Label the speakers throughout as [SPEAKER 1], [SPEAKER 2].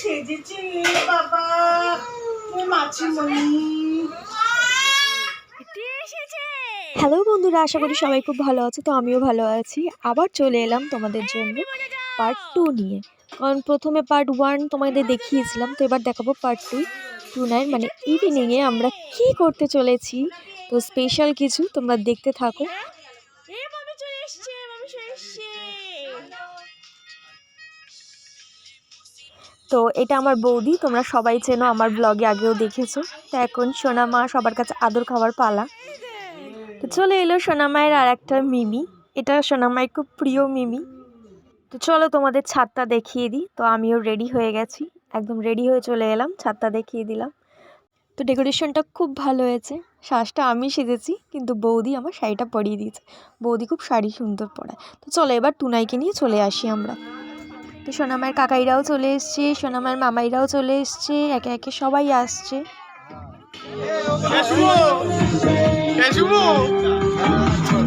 [SPEAKER 1] সেজেছে বাবা মাছিমণি
[SPEAKER 2] হ্যালো বন্ধুরা আশা করি সবাই খুব ভালো আছে তো আমিও ভালো আছি। আবার চলে এলাম তোমাদের জন্য পার্ট টু নিয়ে। কারণ প্রথমে পার্ট ওয়ান তোমাদের দেখিয়েছিলাম তো এবার দেখাবো পার্ট টু টু নাইন মানে ইভিনিংয়ে আমরা কি করতে চলেছি। তো স্পেশাল কিছু তোমরা দেখতে থাকো। তো এটা আমার বৌদি, তোমরা সবাই চেনো, আমার ব্লগে আগেও দেখেছ। তো এখন সোনা মা সবার কাছে আদর খাওয়ার পালা। তো চলে এলো সোনামায়ের আর একটা মিমি। এটা সোনামায়ের খুব প্রিয় মিমি। তো চলো তোমাদের ছাদটা দেখিয়ে দিই। তো আমিও রেডি হয়ে গেছি। একদম রেডি হয়ে চলে এলাম, ছাদটা দেখিয়ে দিলাম। তো ডেকোরেশনটা খুব ভালো হয়েছে। শ্বাসটা আমি সেজেছি, কিন্তু বৌদি আমার শাড়িটা পরিয়ে দিয়েছে। বৌদি খুব শাড়ি সুন্দর পরায়। তো চলো এবার টুনাইকে নিয়ে চলে আসি আমরা। তো সোনামায়ের কাকাইরাও চলে এসছে সোনামায়ের মামাইরাও চলে এসছে একে একে সবাই আসছে।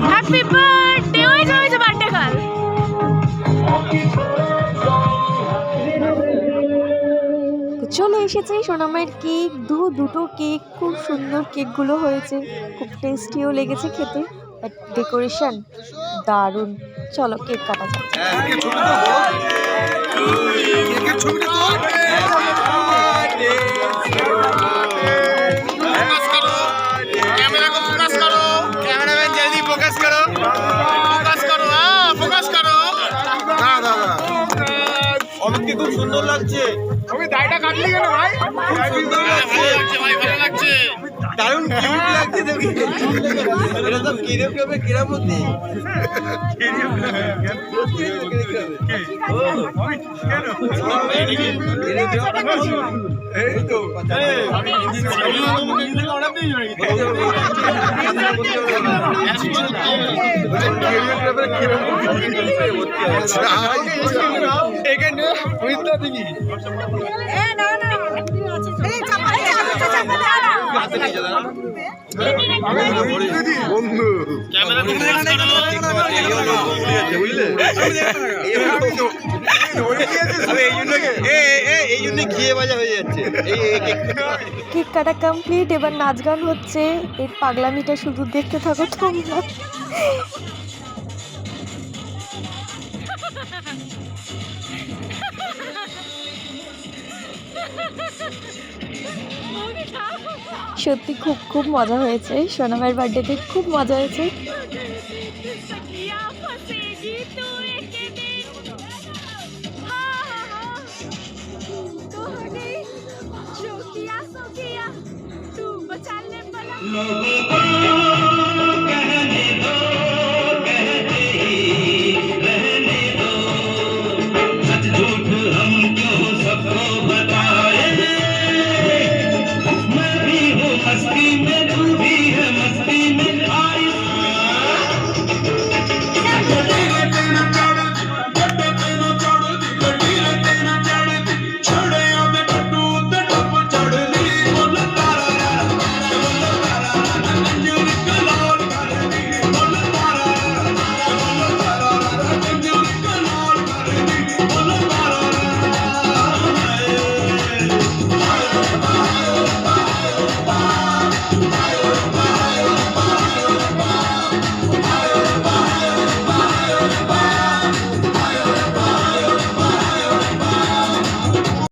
[SPEAKER 3] হ্যাপি বার্থডে ওই যে ওই যে বার্থডে গার্ল
[SPEAKER 2] চলে এসেছে সোনামায়ের কেক দু দুটো কেক খুব সুন্দর কেকগুলো হয়েছে। খুব টেস্টিও লেগেছে খেতে ডেকোরেশন দারুণ। চলো কেক কাটা যাক।
[SPEAKER 4] অমিতকে খুব সুন্দর লাগছে আমি দাড়িটা কাটলি কেন ভাই সুন্দর লাগছে ভাই ভালো লাগছে দারুণ কিউট লাগছে দেখি এটা তো কিরিওগ্রাফে কিরামতি এই তো এখানে বুঝতে দেখি বন্ধু। ক্যামেরা হয়ে
[SPEAKER 2] কেক কাটা কমপ্লিট এবার নাচ গান হচ্ছে। এর পাগলামিটা শুধু দেখতে থাকো তোমরা। সত্যি খুব খুব মজা হয়েছে। সোনামের বার্থডেতে খুব মজা হয়েছে।
[SPEAKER 3] love.